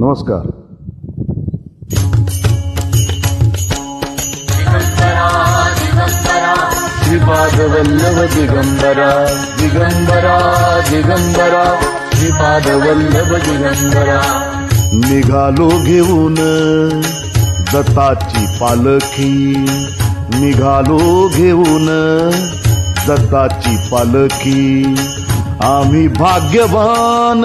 नमस्कार. श्रीपादवल्लभ दिगंबरा दिगंबरा दिगंबरा श्रीपादवल्लभ दिगंबरा निघालो घेऊन दत्ताची पालखी. निघालो घेऊन दत्ताची पालखी. आम्ही भाग्यवान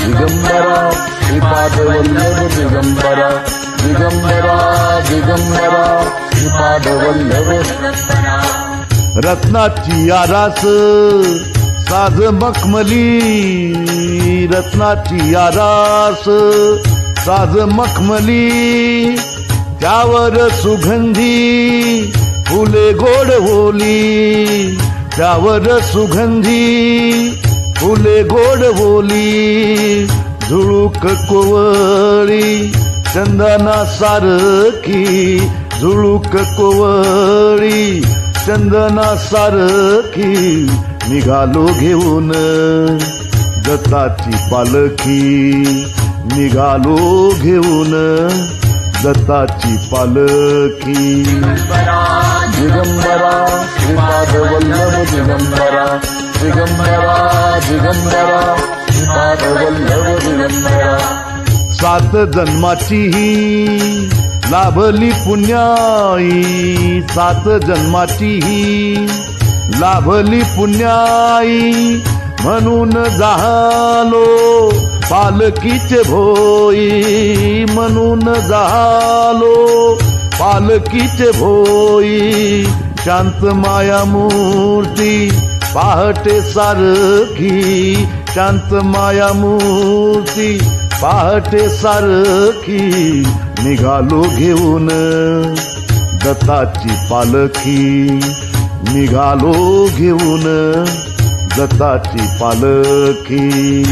दिगंबरा श्रीपादवल्लभ दिगंबरा दिगंबरा दिगंबरा श्रीपादवल्लभ। रत्नाची आरास साज मखमली। रत्नाची आरास साज मखमली। त्यावर सुगंधी फुले गोड होली। त्यावर सुगंधी फुले गोड बोली झुळूक कोवळी चंदना सारखी झुळूक कोवळी चंदना सारखी निघालो घेऊन दत्ताची पालखी निघालो घेऊन दत्ताची पालखी. दिगंबरा श्रीपादवल्लभ दिगंबरा दिगंबरा दिगंबरा दिगंबरा सात जन्माची ही लाभली पुण्याई. सात जन्माची ही लाभली पुण्याई. म्हणून जालो पालकीचे भोई. म्हणून जालो पालकीचे भोई. शांत माया मूर्ती पहाटे सारखी शांत माया मूर्ती. पहाटे सारखी निघालो घेऊन. दत्ताची पालखी निघालो घेऊन. दत्ताची पालखी.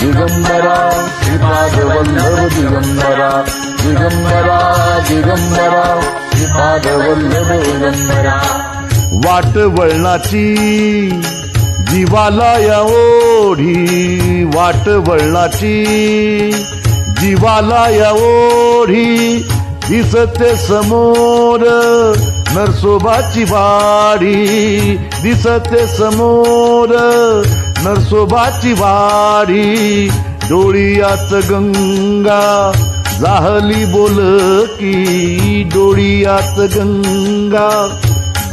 दिगंबरा श्रीपादवल्लभ दिगंबरा. दिगंबरा दिगंबरा श्रीपादवल्लभ वाट वळणाची जीवाला या ओढी वाट वळणाची जीवाला या ओढी दिसते समोर नरसोबाची वाडी दिसते समोर नरसोबाची वाडी डोळीयात गंगा जाहली बोल की डोळीयात गंगा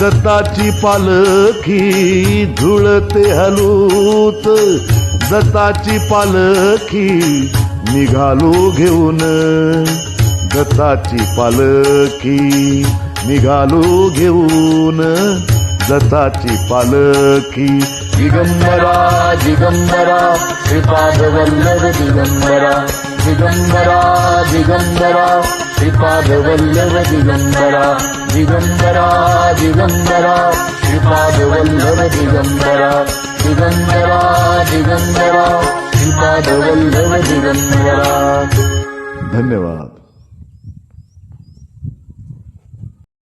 दत्ताची पालखी झुळते हलूत. दत्ताची पालखी निघालो घेऊन. दत्ताची पालखी निघालो घेऊन. दत्ताची पालखी दिगंबरा दिगंबरा श्रीपादवल्लभ दिगंबरा. दिगंबरा दिगंबरा श्रीपादवल्लभ दिगंबरा दिगंबरा दिगंबरा श्रीपादवल्लभ दिगंबरा दिगंबरा दिगंबरा श्रीपादवल्लभ दिगंबरा। धन्यवाद।